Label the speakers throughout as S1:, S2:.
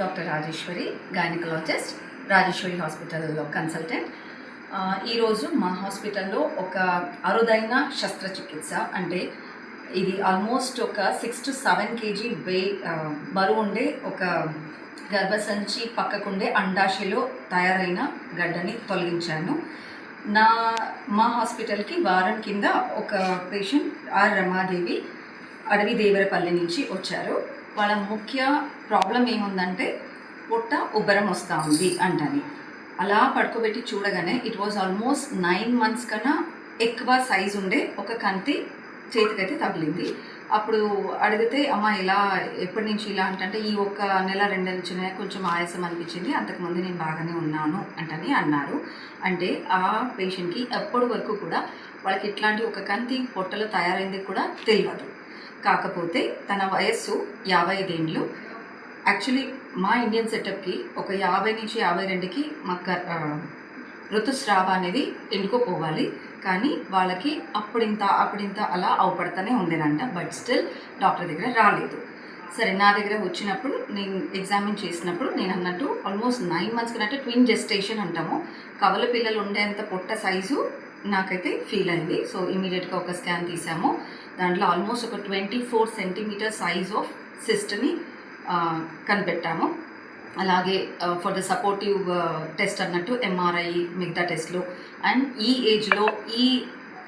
S1: Doctor Rajeshwari గైనకలాజిస్ట్ Rajeshwari హాస్పిటల్లో consultant. ఈరోజు మా హాస్పిటల్లో ఒక అరుదైన శస్త్రచికిత్స అంటే ఇది ఆల్మోస్ట్ ఒక six to seven KG weight బరువు ఉండే ఒక గర్భసంచి పక్కకుండే అండాశయలో తయారైన గడ్డని తొలగించాను. నా మా హాస్పిటల్కి వారం కింద ఒక పేషెంట్ ఆర్ రమాదేవి అడవి దేవరపల్లి నుంచి వచ్చారు. వాళ్ళ ముఖ్య ప్రాబ్లం ఏముందంటే పొట్ట ఉబ్బరం వస్తూ ఉంది అంటని అలా పడుకోబెట్టి చూడగానే it was almost nine months కన్నా ఎక్కువ సైజ్ ఉండే ఒక కంతి చేతికైతే తగిలింది. అప్పుడు అడిగితే అమ్మ ఇలా ఎప్పటి నుంచి ఇలా? అంటే ఈ ఒక్క నెల రెండు నెలల నుంచి కొంచెం ఆయాసం అనిపించింది. అంతకుముందు నేను బాగానే ఉన్నాను అంటని అన్నారు. అంటే ఆ పేషెంట్కి ఎప్పటి వరకు కూడా వాళ్ళకి ఇట్లాంటి ఒక కంతి పొట్టలో తయారైంది కూడా తెలియదు. కాకపోతే తన వయస్సు యాభై ఐదేండ్లు యాక్చువల్లీ మా ఇండియన్ సెటప్కి ఒక యాభై నుంచి యాభై రెండుకి మాకు ఋతుస్రావ అనేది ఎండుకోపోవాలి కానీ వాళ్ళకి అప్పుడింత అప్పుడింత అలా అవపడతానే ఉండేనంట బట్ స్టిల్ డాక్టర్ దగ్గర రాలేదు. సరే నా దగ్గర వచ్చినప్పుడు నేను ఎగ్జామిన్ చేసినప్పుడు నేను అన్నట్టు ఆల్మోస్ట్ నైన్ మంత్స్ కంటే ట్విన్ జెస్టేషన్ అంటాము. కవల పిల్లలు ఉండేంత పొట్ట సైజు నాకైతే ఫీల్ అయింది. సో ఇమీడియట్గా ఒక స్కాన్ తీసాము. దాంట్లో ఆల్మోస్ట్ ఒక twenty four centimetre size of సిస్ట్ని కనిపెట్టాము. అలాగే ఫర్ ద సపోర్టివ్ టెస్ట్ అన్నట్టు ఎంఆర్ఐ మిగతా టెస్ట్లు అండ్ ఈ ఏజ్లో ఈ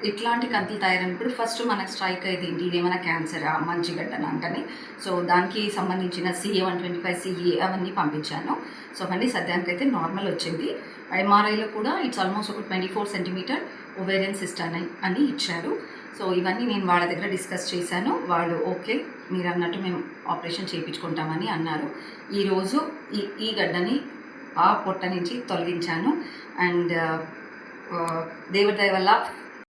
S1: ఇట్లాంటి కంతులు తయారైనప్పుడు ఫస్ట్ మనకు స్ట్రైక్ అయ్యేది ఏంటి? ఇదేమైనా క్యాన్సరా? మంచిగడ్డన అంటని. సో దానికి సంబంధించిన CA one twenty five CA అవన్నీ పంపించాను. సో అవన్నీ సద్యానికి అయితే నార్మల్ వచ్చింది. ఎంఆర్ఐలో కూడా ఇట్స్ ఆల్మోస్ట్ ఒక twenty four centimetre ovarian cyst అని అని ఇచ్చారు. సో ఇవన్నీ నేను వాళ్ళ దగ్గర డిస్కస్ చేశాను. వాళ్ళు ఓకే మీరు అన్నట్టు మేము ఆపరేషన్ చేయించుకుంటామని అన్నారు. ఈరోజు ఈ ఈ గడ్డని ఆ పొట్ట నుంచి తొలగించాను. అండ్ దేవుడి దయ వల్ల